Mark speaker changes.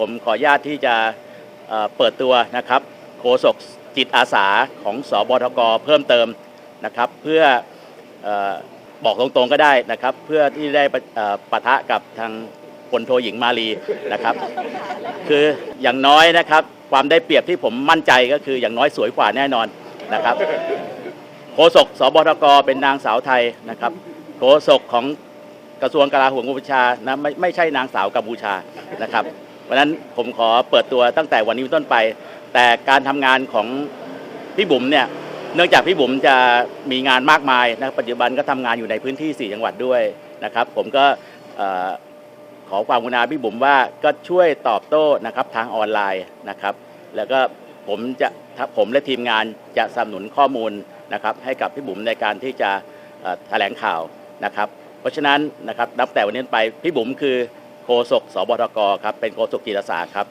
Speaker 1: ผมขออนุญาตที่จะเเปิดตัวนะครับโฆษกจิตอาสาของสบทกเพิ่มเติมนะครับ เพื่อบอกตรงๆก็ได้นะครับ เพื่อที่ได้ปะเอ่อปะทะกับทางพลโทหญิงมาลีนะครับ คืออย่างน้อยนะครับ ความได้เปรียบที่ผมมั่นใจก็คืออย่างน้อยสวยกว่าแน่นอนนะครับโฆษกสบทกเป็นนางสาวไทยนะครับโฆษกของกระทรวงกลาโหมกัมพูชานะไม่ไม่ใช่นางสาวกัมพูชานะครับ เพราะฉะนั้นผมขอเปิดตัวตั้งแต่วันนี้ต้นไป แต่การทำงานของพี่บุ๋มเนี่ยเนื่องจากพี่บุ๋มจะมีงานมากมายนะปัจจุบันก็ทำงานอยู่ในพื้นที่ 4 จังหวัดด้วยนะครับ ผมก็ขอความกรุณาพี่บุ๋มว่าก็ช่วยตอบโต้นะครับทางออนไลน์นะครับ แล้วก็ผมจะถ้าผมและทีมงานจะสนับสนุนข้อมูลนะครับให้กับพี่บุ๋มในการที่จะแถลงข่าวนะครับ เพราะฉะนั้นนะครับนับแต่วันนี้ไปพี่บุ๋มคือ โฆษกสบทกครับ เป็นโฆษกจิตศาสาครับ